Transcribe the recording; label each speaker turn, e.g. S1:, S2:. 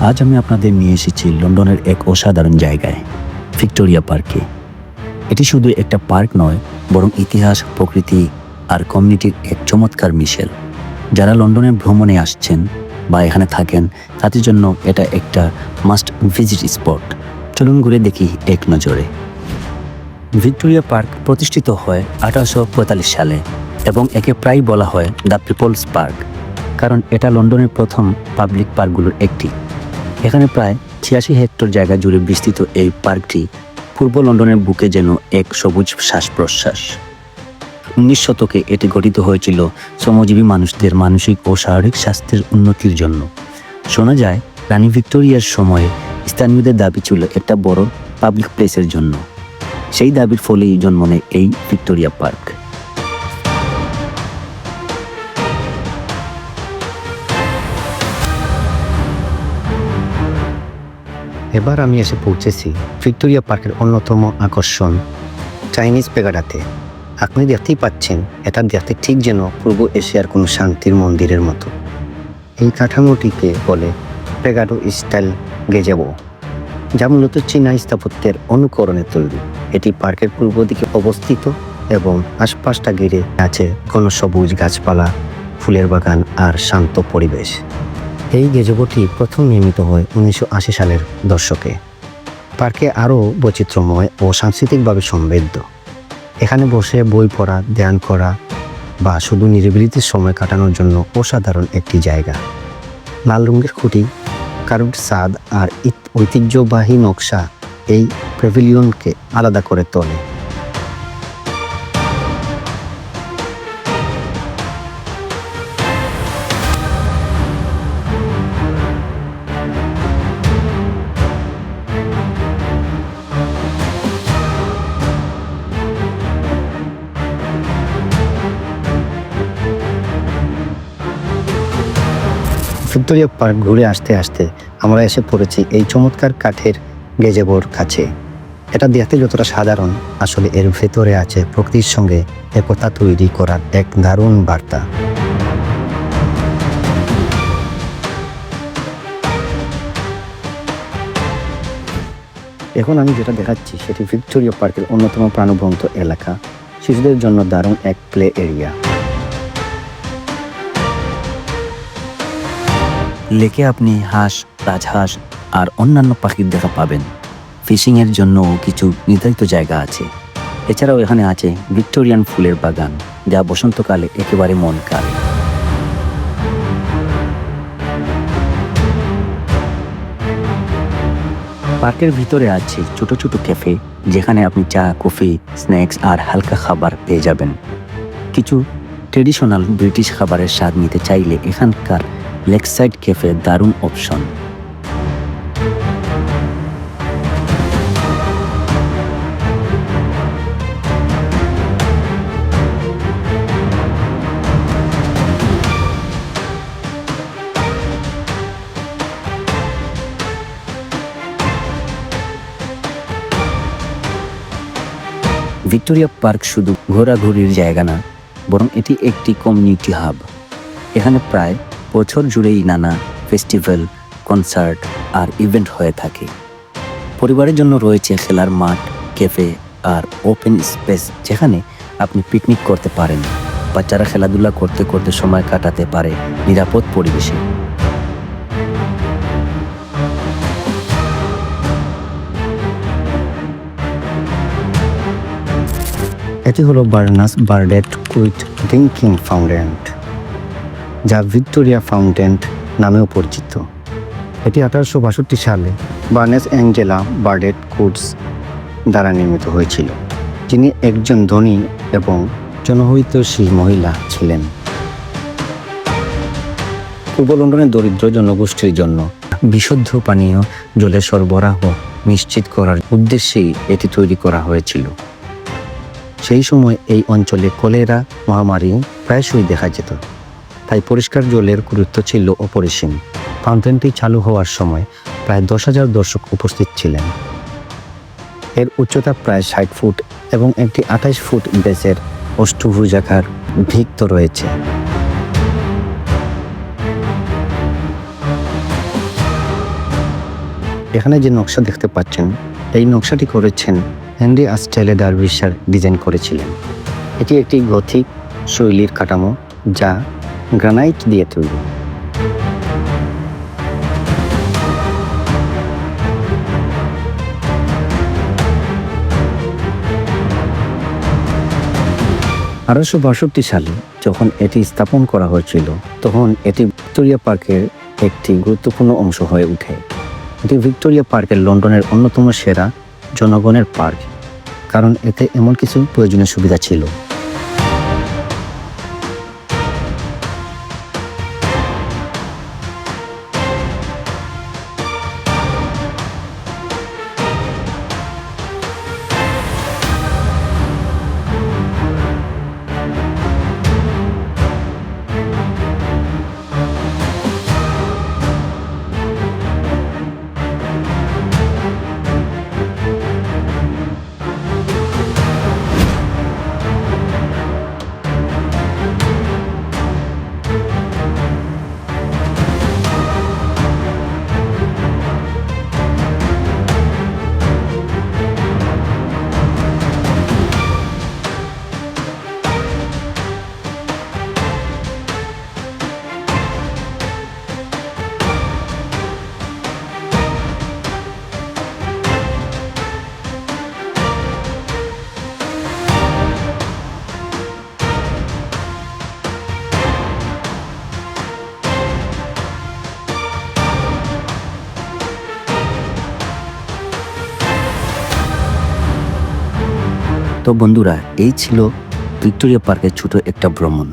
S1: আজ আমি আপনাদের নিয়ে এসেছি লন্ডনের এক অসাধারণ জায়গায়, ভিক্টোরিয়া পার্কে। এটি শুধু একটা পার্ক নয়, বরং ইতিহাস, প্রকৃতি আর কমিউনিটির এক চমৎকার মিশেল। যারা লন্ডনে ভ্রমণে আসছেন বা এখানে থাকেন, তাদের জন্য এটা একটা মাস্ট ভিজিট স্পট। চলুন ঘুরে দেখি এক নজরে। ভিক্টোরিয়া পার্ক প্রতিষ্ঠিত হয় আঠারোশো পঁয়তাল্লিশ সালে এবং একে প্রায় বলা হয় দ্য পিপলস পার্ক, কারণ এটা লন্ডনের প্রথম পাবলিক পার্কগুলোর একটি। এখানে প্রায় ছিয়াশি হেক্টর জায়গা জুড়ে বিস্তৃত এই পার্কটি পূর্ব লন্ডনের বুকে যেন এক সবুজ শ্বাস প্রশ্বাস উনিশ শতকে এটি গঠিত হয়েছিল শ্রমজীবী মানুষদের মানসিক ও শারীরিক স্বাস্থ্যের উন্নতির জন্য। শোনা যায়, রানী ভিক্টোরিয়ার সময়ে স্থানীয়দের দাবি ছিল একটা বড় পাবলিক প্লেসের জন্য। সেই দাবির ফলেই জন্ম নেয় এই ভিক্টোরিয়া পার্ক।
S2: এবার আমি এসে পৌঁছেছি ভিক্টোরিয়া পার্কের অন্যতম আকর্ষণ চাইনিজ পেগাডাতে। আপনি দেখতেই পাচ্ছেন, এটা দেখতে ঠিক যেন পূর্ব এশিয়ার কোনো শান্তির মন্দিরের মতো। এই কাঠামোটিকে বলে পেগাডো স্টাইল গেজাবো, যা মূলত চীনা স্থাপত্যের অনুকরণে তৈরি। এটি পার্কের পূর্ব দিকে অবস্থিত এবং আশপাশটা ঘিরে আছে ঘন সবুজ গাছপালা, ফুলের বাগান আর শান্ত পরিবেশ। এই গেজবটি প্রথম নির্মিত হয় উনিশশো আশি সালের দর্শকে পার্কে আরও বৈচিত্র্যময় ও সাংস্কৃতিকভাবে সমৃদ্ধ। এখানে বসে বই পড়া, ধ্যান করা বা শুধু নিরিবিলিতে সময় কাটানোর জন্য অসাধারণ একটি জায়গা। লাল রঙের খুঁটি কারুর স্বাদ আর ঐতিহ্যবাহী নকশা এই প্যাভিলিয়নকে আলাদা করে তোলে। ভিক্টোরিয়া পার্ক ঘুরে আসতে আসতে আমরা এসে পড়েছি এই চমৎকার কাঠের গেজেবোর কাছে। এটা দেখতে যতটা সাধারণ, আসলে এর ভেতরে আছে প্রকৃতির সঙ্গে একতা তৈরি করার এক দারুণ বার্তা। এখন আমি যেটা দেখাচ্ছি, সেটি ভিক্টোরিয়া পার্কের অন্যতম প্রাণবন্ত এলাকা। শিশুদের জন্য দারুণ এক প্লে এরিয়া।
S1: লেকে আপনি হাঁস, রাজহাঁস আর অন্যান্য পাখির দেখা পাবেন। ফিশিংয়ের জন্যও কিছু নির্ধারিত জায়গা আছে। এছাড়াও এখানে আছে ভিক্টোরিয়ান ফুলের বাগান, যা বসন্তকালে একেবারে মন কাড়ে পার্কের ভিতরে আছে ছোট ছোট ক্যাফে, যেখানে আপনি চা, কফি, স্ন্যাক্স আর হালকা খাবার পেয়ে যাবেন। কিছু ট্রেডিশনাল ব্রিটিশ খাবারের স্বাদ নিতে চাইলে এখানকার লেকসাইড ক্যাফে দারুণ অপশন ভিক্টোরিয়া পার্ক শুধু ঘোরাঘুরির জায়গা না, বরং এটি একটি কমিউনিটি হাব এখানে প্রায় বছর জুড়েই নানা ফেস্টিভ্যাল, কনসার্ট আর ইভেন্ট হয়ে থাকে। পরিবারের জন্য রয়েছে খেলার মাঠ, ক্যাফে আর ওপেন স্পেস যেখানে আপনি পিকনিক করতে পারেন। বাচ্চারা খেলাধুলা করতে করতে সময় কাটাতে পারে নিরাপদ পরিবেশে।
S2: এটি হলো Baroness Burdett Coutts drinking fountain যা ভিক্টোরিয়া ফাউন্টেন নামেও পরিচিত। এটি আঠারোশো বাষট্টি সালে বার্নেস অ্যাঞ্জেলা বার্ডেট কুডস দ্বারা নির্মিত হয়েছিল, যিনি একজন ধনী এবং জনহিতৈষী মহিলা ছিলেন। পূর্ব লন্ডনের দরিদ্র জনগোষ্ঠীর জন্য বিশুদ্ধ পানীয় জলের সরবরাহ নিশ্চিত করার উদ্দেশ্যেই এটি তৈরি করা হয়েছিল। সেই সময় এই অঞ্চলে কলেরা, মহামারী প্রায়শই দেখা যেত। তাই পরিষ্কার জলের গুরুত্ব ছিল অপরিসীম। ফাউন্টেনটি চালু হওয়ার সময় প্রায় দশ হাজার দর্শক উপস্থিত ছিলেন। এর উচ্চতা প্রায় ষাট ফুট এবং একটি আঠাশ ফুট বেসের অষ্টভুজাকার ভিক্ত রয়েছে। এখানে যে নকশা দেখতে পাচ্ছেন, এই নকশাটি করেছেন হেনরি আস্টেলে ডারভিসার ডিজাইন করেছিলেন। এটি একটি গথিক শৈলীর কাঠামো যা গ্রানাইট দিয়ে তৈরি। আঠারোশো বাষট্টি সালে যখন এটি স্থাপন করা হয়েছিল, তখন এটি ভিক্টোরিয়া পার্কের একটি গুরুত্বপূর্ণ অংশ হয়ে ওঠে। এটি ভিক্টোরিয়া পার্কের লন্ডনের অন্যতম সেরা জনগণের পার্ক, কারণ এতে এমন কিছু প্রয়োজনীয় সুবিধা ছিল।
S1: তো বন্ধুরা এই ছিল ভিক্টোরিয়া পার্কের ছোট একটা ভ্রমণ।